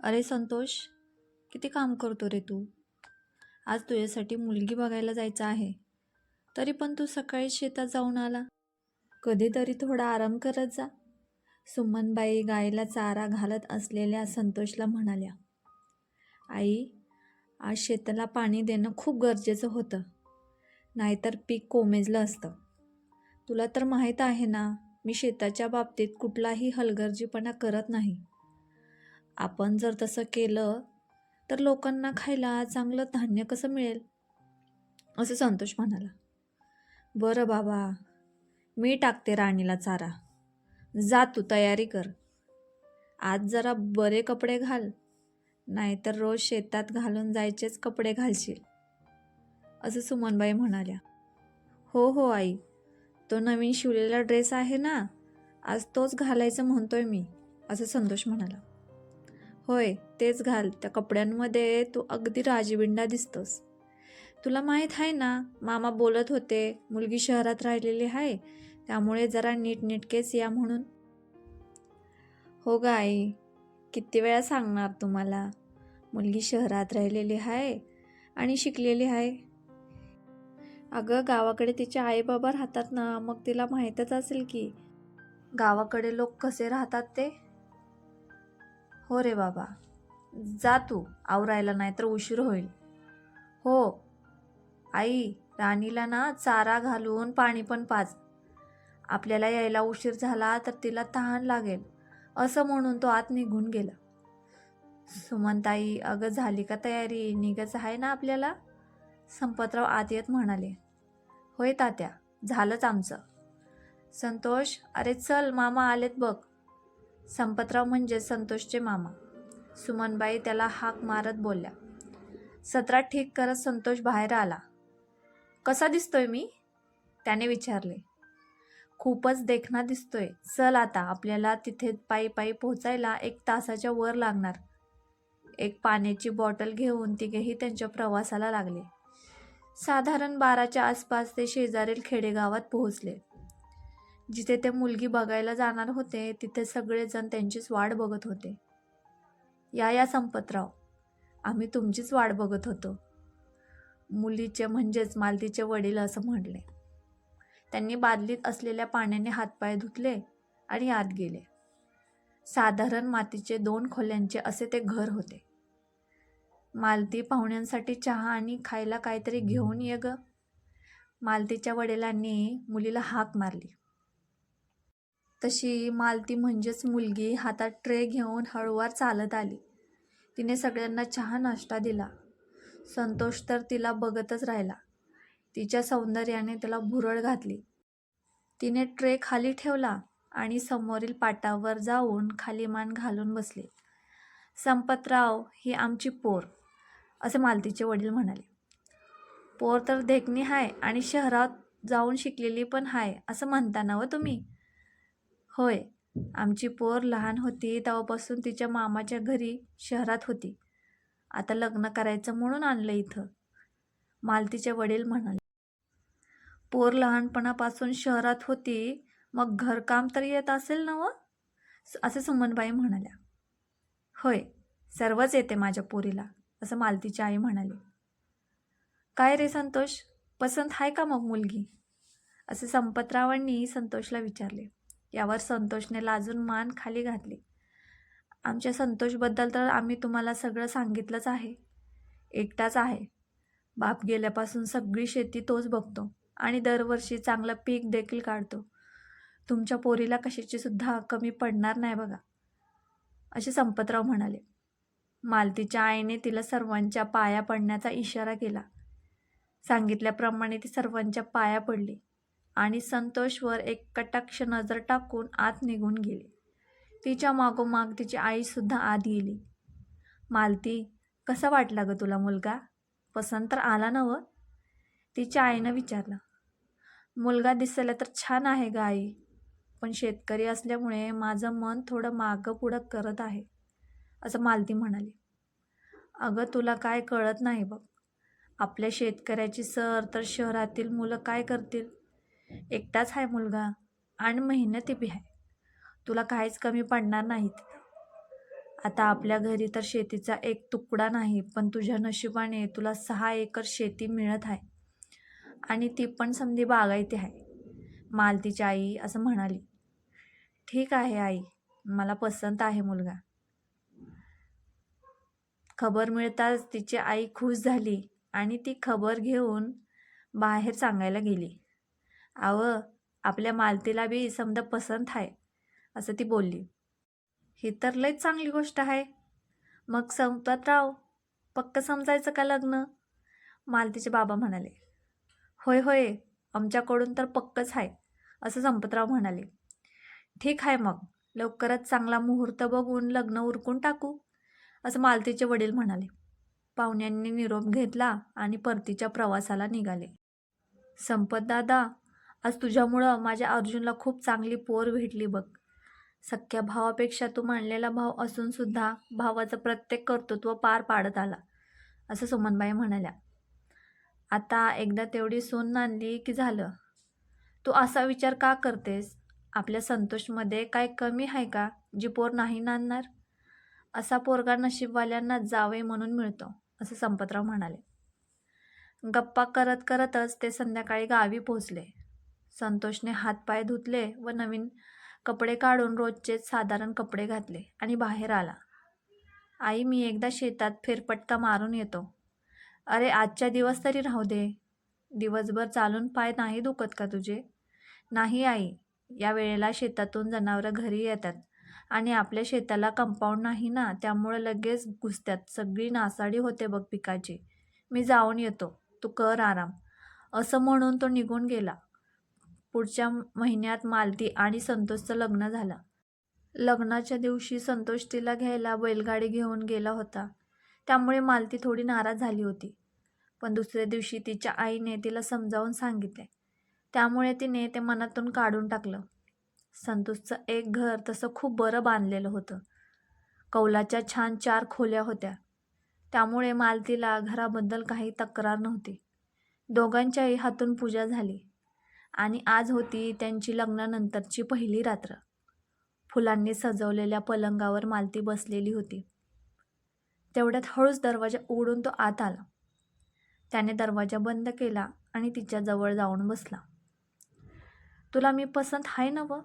अरे संतोष किती काम करतो रे तू? आज तुझ्यासाठी मुलगी बघायला जायचं आहे. तरी पण तू सकाळी शेतात जाऊन आला. कधीतरी थोडा आराम करत जा. सुमनबाई गायीला चारा घालत असलेल्या संतोषला म्हणाल्या आई आज शेताला पाणी देणं खूप गरजेचं होतं. नाहीतर पीक कोमेजलं असतं. तुला तर माहीत आहे ना मी शेताच्या बाबतीत कुठलाही हलगर्जीपणा करत नाही. आपण जर तसं केलं तर लोकांना खायला चांगलं धान्य कसं मिळेल? असं संतोष म्हणाला. बरं बाबा मी टाकते राणीला चारा. जा तू तयारी कर. आज जरा बरे कपडे घाल नाहीतर रोज शेतात घालून जायचेच कपडे घालशील. असं सुमनबाई म्हणाल्या. हो हो आई. तो नवीन शिवलेला ड्रेस आहे ना आज तोच घालायचं म्हणतोय मी असं संतोष म्हणाला. होय तेच घाल. त्या कपड्यांमध्ये तू अगदी राजविंडा दिसतोस. तुला माहीत आहे ना मामा बोलत होते मुलगी शहरात राहिलेली आहे त्यामुळे जरा नीटनेटकेच या म्हणून. हो ग आई किती वेळा सांगणार तुम्हाला? मुलगी शहरात राहिलेली आहे आणि शिकलेली आहे. अगं गावाकडे तिचे आईबाबा राहतात ना मग तिला माहीतच असेल की गावाकडे लोक कसे राहतात ते? हो रे बाबा. जा तू आवरायला नाही तर उशीर होईल. हो. आई राणीला ना चारा घालून पाणी पण पाच आपल्याला यायला उशीर झाला तर तिला तहान लागेल. असं म्हणून तो आत निघून गेला. सुमनताई अगं झाली का तयारी? निघायचं आहे ना आपल्याला? संपतराव आत येत म्हणाले. होय तात्या झालंच आमचं. संतोष अरे चल मामा आलेत बघ. संपतराव म्हणजे संतोषचे मामा. सुमनबाई त्याला हाक मारत बोलल्या. सत्रात ठीक करत संतोष बाहेर आला. कसा दिसतोय मी? त्याने विचारले. खूपच देखणा दिसतोय. चल आता आपल्याला तिथे पायी पायी पोहोचायला एक तासाच्या वर लागणार. एक पाण्याची बॉटल घेऊन तिघेही त्यांच्या प्रवासाला लागले. साधारण बाराच्या आसपास ते शेजारील खेडेगावात पोहोचले. जिथे ते मुलगी बघायला जाणार होते तिथे सगळेजण त्यांचीच वाट बघत होते. या या संपतराव आम्ही तुमचीच वाट बघत होतो. मुलीचे म्हणजेच मालतीचे वडील असं म्हणले. त्यांनी बादलीत असलेल्या पाण्याने हातपाय धुतले आणि आत गेले. साधारण मातीचे दोन खोल्यांचे असे ते घर होते. मालती पाहुण्यांसाठी चहा आणि खायला काहीतरी घेऊन ये ग. मालतीच्या वडिलांनी मुलीला हाक मारली. तशी मालती म्हणजेच मुलगी हातात ट्रे घेऊन हळूवार चालत आली. तिने सगळ्यांना चहा नाश्ता दिला. संतोष तर तिला बघतच राहिला. तिच्या सौंदर्याने त्याला भुरळ घातली. तिने ट्रे खाली ठेवला आणि समोरील पाटावर जाऊन खाली मान घालून बसले. संपतराव ही आमची पोर असे मालतीचे वडील म्हणाले. पोर तर देखणी हाय आणि शहरात जाऊन शिकलेली पण हाय असं म्हणता ना व तुम्ही? होय. आमची पोर लहान होती तेव्हापासून तिच्या मामाच्या घरी शहरात होती. आता लग्न करायचं म्हणून आणलं इथं. मालतीचे वडील म्हणाले. पोर लहानपणापासून शहरात होती मग घरकाम तर येत असेल ना व? असे सुमनबाई म्हणाल्या. होय सर्वच येते माझ्या पोरीला असं मालतीची आई म्हणाली. काय रे संतोष? पसंत आहे का मग मुलगी? असे संपतरावांनी संतोषला विचारले. यावर संतोषने लाजून मान खाली घातली. आमच्या संतोषबद्दल तर आम्ही तुम्हाला सगळं सांगितलंच आहे. एकटाच आहे. बाप गेल्यापासून सगळी शेती तोच बघतो आणि दरवर्षी चांगलं पीक देखील काढतो. तुमच्या पोरीला कशाची सुद्धा कमी पडणार नाही बघा. असे संपतराव म्हणाले. मालतीच्या आईने तिला सर्वांच्या पाया पडण्याचा इशारा केला. सांगितल्याप्रमाणे ती सर्वांच्या पाया पडली. आणि संतोषवर एक कटाक्ष नजर टाकून आत निघून गेली. तिच्या मागोमाग तिची आईसुद्धा आत गेली. मालती कसा वाटला ग तुला मुलगा? पसंत तर आला नव तिच्या आईनं विचारलं. मुलगा दिसायला तर छान आहे ग आई पण शेतकरी असल्यामुळे माझं मन थोडं मागं पुढं करत आहे असं मालती म्हणाली. अगं तुला काय कळत नाही बघ. आपल्या शेतकऱ्याची सर तर शहरातील मुलं काय करतील? एकटाच आहे मुलगा आणि मेहनती बी आहे तुला काहीच कमी पडणार नाहीत आता आपल्या घरी तर शेतीचा एक तुकडा नाही पण तुझ्या नशिबाने तुला सहा एकर शेती मिळत आहे आणि ती पण समधी बागायती आहे मालतीची आई असं म्हणाली. ठीक आहे आई मला पसंत आहे मुलगा. खबर मिळताच तिची आई खुश झाली आणि ती खबर घेऊन बाहेर सांगायला गेली. आव आपल्या मालतीला बी समजा पसंत आहे असं ती बोलली. ही तर लयच चांगली गोष्ट आहे मग संपतराव पक्क समजायचं का लग्न? मालतीचे बाबा म्हणाले. होय होय आमच्याकडून तर पक्कच आहे असं संपतराव म्हणाले. ठीक आहे मग लवकरच चांगला मुहूर्त बघून लग्न उरकून टाकू असं मालतीचे वडील म्हणाले. पाहुण्यांनी निरोप घेतला आणि परतीच्या प्रवासाला निघाले. संपतदादा आज तुझ्यामुळं माझ्या अर्जुनला खूप चांगली पोर भेटली बघ. सख्या भावापेक्षा तू मानलेला भाव असूनसुद्धा भावाचं प्रत्येक कर्तृत्व पार पाडत आला असं सुमनबाई म्हणाल्या. आता एकदा तेवढी सून नांदली की झालं. तू असा विचार का करतेस? आपल्या संतोषमध्ये काय कमी आहे का जी पोर नाही नांदणार? असा पोरगा नशीबवाल्यांना जावे म्हणून मिळतो असं संपतराव म्हणाले. गप्पा करत करतच ते संध्याकाळी गावी पोचले संतोषने हातपाय धुतले व नवीन कपडे काढून रोजचेच साधारण कपडे घातले आणि बाहेर आला. आई मी एकदा शेतात फेरपटका मारून येतो. अरे आजच्या दिवस तरी राहू दे. दिवसभर चालून पाय नाही दुखत का तुझे? नाही आई. या वेळेला शेतातून जनावरं घरी येतात आणि आपल्या शेताला कंपाऊंड नाही ना त्यामुळं लगेच घुसत्यात सगळी नासाडी होते बघ पिकाची. मी जाऊन येतो. तू कर आराम. असं म्हणून तो निघून गेला. पुढच्या महिन्यात मालती आणि संतोषचं लग्न झालं. लग्नाच्या दिवशी संतोष तिला घ्यायला बैलगाडी घेऊन गेला होता. त्यामुळे मालती थोडी नाराज झाली होती. पण दुसऱ्या दिवशी तिच्या आईने तिला समजावून सांगितले. त्यामुळे तिने ते मनातून काढून टाकलं. संतोषचं एक घर तसं खूप बरं बांधलेलं होतं. कौलाच्या छान चार खोल्या होत्या. त्यामुळे मालतीला घराबद्दल काही तक्रार नव्हती. दोघांच्याही हातून पूजा झाली. आणि आज होती त्यांची लग्नानंतरची पहिली रात्र. फुलांनी सजवलेल्या पलंगावर मालती बसलेली होती. तेवढ्यात हळूच दरवाजा उघडून तो आत आला. त्याने दरवाजा बंद केला आणि तिच्या जवळ जाऊन बसला. तुला मी पसंत आहे ना व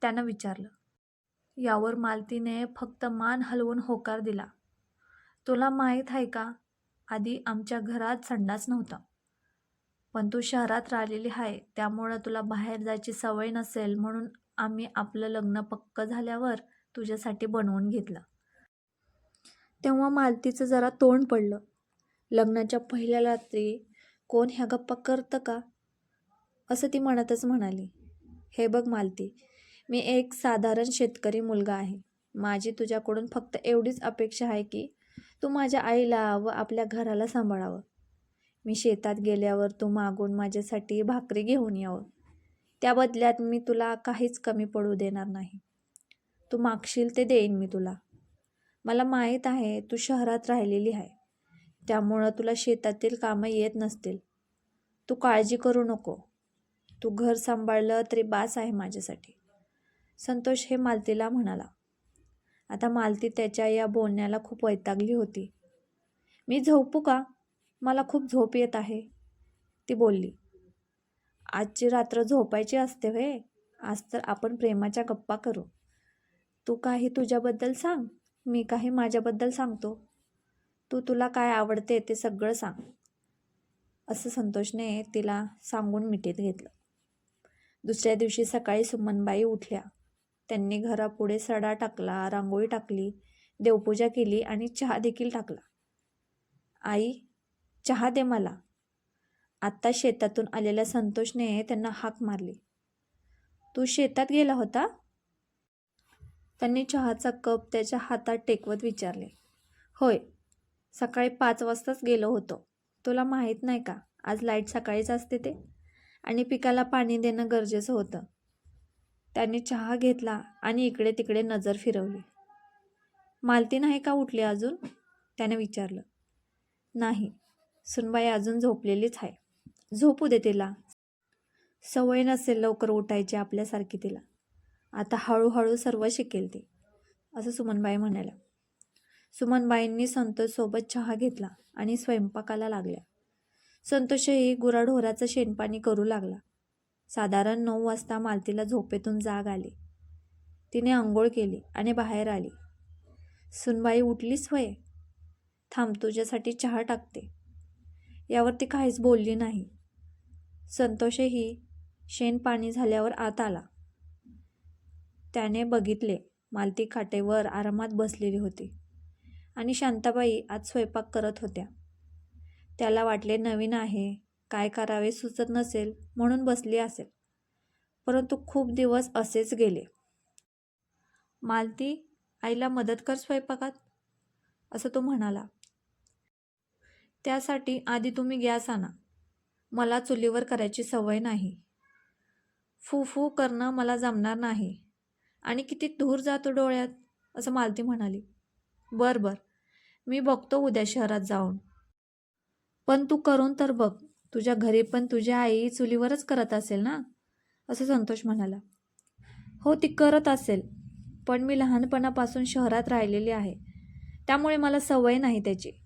त्यानं विचारलं. यावर मालतीने फक्त मान हलवून होकार दिला. तुला माहीत आहे का? आधी आमच्या घरात संडास नव्हता. पण तू शहरात राहिलेली आहे त्यामुळं तुला बाहेर जायची सवय नसेल म्हणून आम्ही आपलं लग्न पक्क झाल्यावर तुझ्यासाठी बनवून घेतलं. तेव्हा मालतीचं जरा तोंड पडलं. लग्नाच्या पहिल्या रात्री कोण ह्या गप्पा करतं का? असं ती म्हणतच म्हणाली. हे बघ मालती मी एक साधारण शेतकरी मुलगा आहे. माझी तुझ्याकडून फक्त एवढीच अपेक्षा आहे की तू माझ्या आईला व आपल्या घराला सांभाळावं. मी शेतात गेल्यावर तू मागून माझ्यासाठी भाकरी घेऊन यावं त्या बदल्यात मी तुला काहीच कमी पडू देणार नाही. तू मागशील ते देईन मी तुला. मला माहीत आहे तू शहरात राहिलेली आहे. त्यामुळं तुला शेतातील कामं येत नसतील. तू काळजी करू नको. तू घर सांभाळलं तरी बास आहे माझ्यासाठी. संतोष हे मालतीला म्हणाला. आता मालती त्याच्या या बोलण्याला खूप वैतागली होती. मी झोपू का? मला खूप झोप येत आहे. ती बोलली आजची रात्र झोपायची असते व्हे आज तर आपण प्रेमाच्या गप्पा करू. तू काही तुझ्याबद्दल सांग. मी काही माझ्याबद्दल सांगतो. तू तुला काय आवडते ते सगळं सांग. असं संतोषने तिला सांगून मिठीत घेतलं. दुसऱ्या दिवशी सकाळी सुमनबाई उठल्या. त्यांनी घरापुढे सडा टाकला रांगोळी टाकली देवपूजा केली आणि चहा देखील टाकला. आई चहा दे मला. आत्ता शेतातून आलेल्या संतोषने त्यांना हाक मारली. तू शेतात गेला होता? त्यांनी चहाचा कप त्याच्या हातात टेकवत विचारले. होय सकाळी पाच वाजताच गेलो होतो. तुला माहीत नाही का आज लाइट सकाळीच असते ते? आणि पिकाला पाणी देणं गरजेचं होतं. त्याने चहा घेतला आणि इकडे तिकडे नजर फिरवली. मालती नाही का उठली अजून? त्याने विचारलं. नाही सुनबाई अजून झोपलेलीच आहे. झोपू दे तिला. सवय नसेल लवकर उठायची आपल्यासारखी तिला. आता हळूहळू सर्व शिकेल ती असं सुमनबाई म्हणाल्या. सुमनबाईंनी संतोषसोबत चहा घेतला आणि स्वयंपाकाला लागल्या. संतोषही गुराढोराचं शेणपाणी करू लागला. साधारण नऊ वाजता मालतीला झोपेतून जाग आली. तिने आंघोळ केली आणि बाहेर आली. सुनबाई उठलीच होय? थांब तुझ्यासाठी चहा टाकते. यावर ती काहीच बोलली नाही. संतोषही शेण पाणी झाल्यावर आत आला. त्याने बघितले मालती खाटेवर आरामात बसलेली होती आणि शांताबाई आज स्वयंपाक करत होत्या. त्याला वाटले नवीन आहे काय करावे सुचत नसेल म्हणून बसली असेल परंतु खूप दिवस असेच गेले. मालती आईला मदत कर स्वयंपाकात असं तो म्हणाला. त्यासाठी आधी तुम्ही गॅस आणा मला चुलीवर करायची सवय नाही. फू करणं मला जमणार नाही. आणि किती धूर जातो डोळ्यात असं मालती म्हणाली. बर बर. मी बघतो उद्या शहरात जाऊन. पण तू करून तर बघ. तुझ्या घरी पण तुझी आई चुलीवरच करत असेल ना? असं संतोष म्हणाला. हो ती करत असेल. पण मी लहानपणापासून शहरात राहिलेली आहे. त्यामुळे मला सवय नाही त्याची.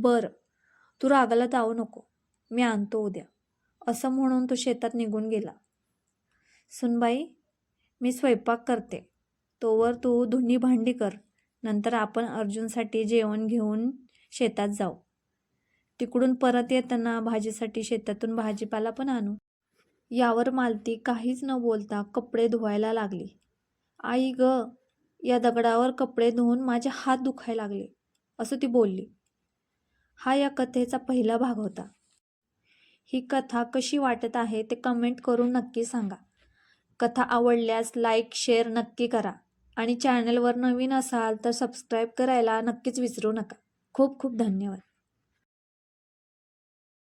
बरं तू रागाला जाऊ नको मी आणतो उद्या. असं म्हणून तो शेतात निघून गेला. सुनबाई मी स्वयंपाक करते. तोवर तू धुनी भांडी कर नंतर आपण अर्जुनसाठी जेवण घेऊन शेतात जाऊ. तिकडून परत येताना भाजीसाठी शेतातून भाजीपाला पण आणू. यावर मालती काहीच न बोलता कपडे धुवायला लागली. आई ग या दगडावर कपडे धुवून माझे हात दुखायला लागले असं ती बोलली. हा या कथेचा पहिला भाग होता. ही कथा कशी वाटत आहे ते कमेंट करून नक्की सांगा. कथा आवडल्यास लाईक शेअर नक्की करा. आणि चॅनलवर नवीन असाल तर सबस्क्राईब करायला नक्कीच विसरू नका. खूप खूप धन्यवाद.